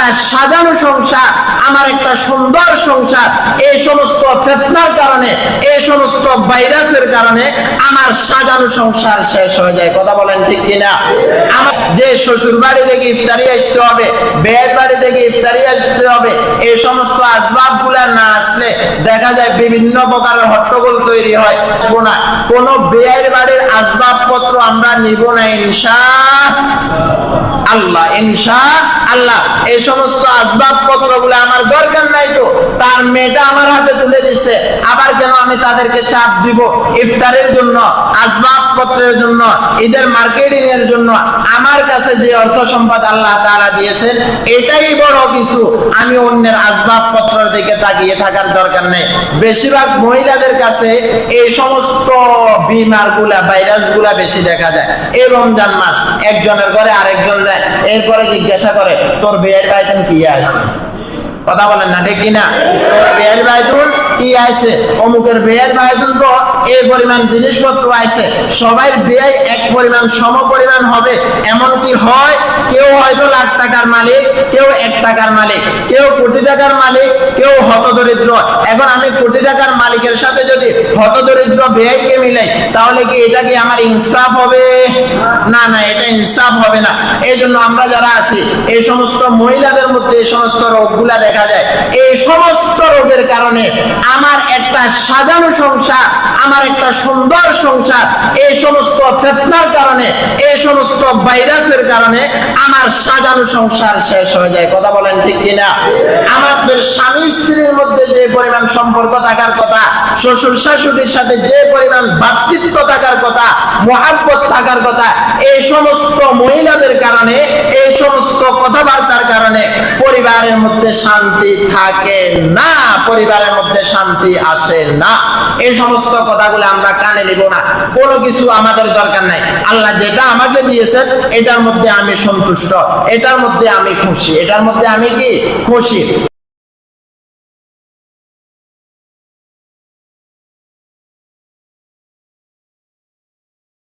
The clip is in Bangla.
একটা সাজানো সংসার, আমার একটা সুন্দর সংসার। এই সমস্ত ফেতনার কারণে, এই সমস্ত ভাইরাসের কারণে আমার সাজানো সংসার শেষ হয়ে যায়। কথা বলেন ঠিক কিনা? আমার যে শ্বশুর বাড়ি থেকে ইফতারি আসতে হবে বেয়ের বাড়ি থেকে ইফতারি আসতে হবে, এই সমস্ত আসবাবগুলা না আসলে দেখা যায় বিভিন্ন প্রকারের হট্টগোল তৈরি হয়। না, কোন বিয়ের বাড়ির আসবাবপত্র আমরা নিব না, ইনশা আল্লাহ ইনশা আল্লাহ। এই সমস্ত আসবাবপত্রগুলো আমার দরকার নাই তো। তার মেয়েটা আমার হাতে তুলে দিচ্ছে আবার কেন আমি তাদেরকে চাপ দিব? ইফতারের জন্য, আসবাবপত্রের জন্য, ঈদের মার্কেটিং এর জন্য আমার কাছে যে অর্থ সম্পদ আল্লাহ তাআলা দিয়েছেন, এটাই বড় কিছু। আমি অন্যের আসবাবপত্রের দিকে তাকিয়ে থাকার দরকার নেই। বেশিরভাগ মহিলাদের কাছে এই সমস্ত বিমারগুলা ভাইরাসগুলা বেশি দেখা যায় এই রমজান মাস, একজনের ঘরে আরেকজন যায় এরপরে জিজ্ঞাসা করে, তোর বিয়ের বাইতন কি আছে? কথা বলেন না, ঠিক কিনা? তোর বিয়ের বাইতুল কি আছে অমুকের বিয়ের বাইতুল তো এই পরিমাণ জিনিসপত্র আছে সবাই ব্যয় এক পরিমাণ, সম পরিমাণ হবে। এমন কি হয়? কেউ হয়তো লাখ টাকার মালিক, কেউ এক টাকার মালিক, কেউ কোটি টাকার মালিক, কেউ হতদরিদ্র। এখন আমি কোটি টাকার মালিকের সাথে যদি হতদরিদ্র ব্যয়কে মিলাই, তাহলে কি এটা কি আমার ইনসাফ হবে? না না, এটা ইনসাফ হবে না। এই জন্য আমরা যারা আছি, এই সমস্ত মহিলাদের মধ্যে এই সমস্ত রোগগুলা দেখা যায়। এই সমস্ত রোগের কারণে আমার একটা সাজানো সংসার, আমার একটা সুন্দর সংসার, এই সমস্ত ফেতনার কারণে, এই সমস্ত ভাইরাসের কারণে আমার সাজানো সংসার শেষ হয়ে যায়। কথা বলেন ঠিক কিনা? আমাদের স্বামী স্ত্রীর মধ্যে যে পরিমাণ সম্পর্ক থাকার কথা, শ্বশুর শাশুড়ির সাথে যে পরিমাণ ভাতৃত্ব থাকার কথা, মহাব্বত থাকার কথা, এই সমস্ত মহিলাদের কারণে, এই সমস্ত কথাবার্তার কারণে পরিবারের মধ্যে শান্তি থাকে না, পরিবারের মধ্যে শান্তি আসে না। এই সমস্ত কথাগুলো আমরা কানে নিব না। কোনো কিছু আমাদের দরকার নাই। আল্লাহ যেটা আমাকে দিয়েছেন, এটার মধ্যে আমি সন্তুষ্ট, এটার মধ্যে আমি খুশি, এটার মধ্যে আমি কি? খুশি।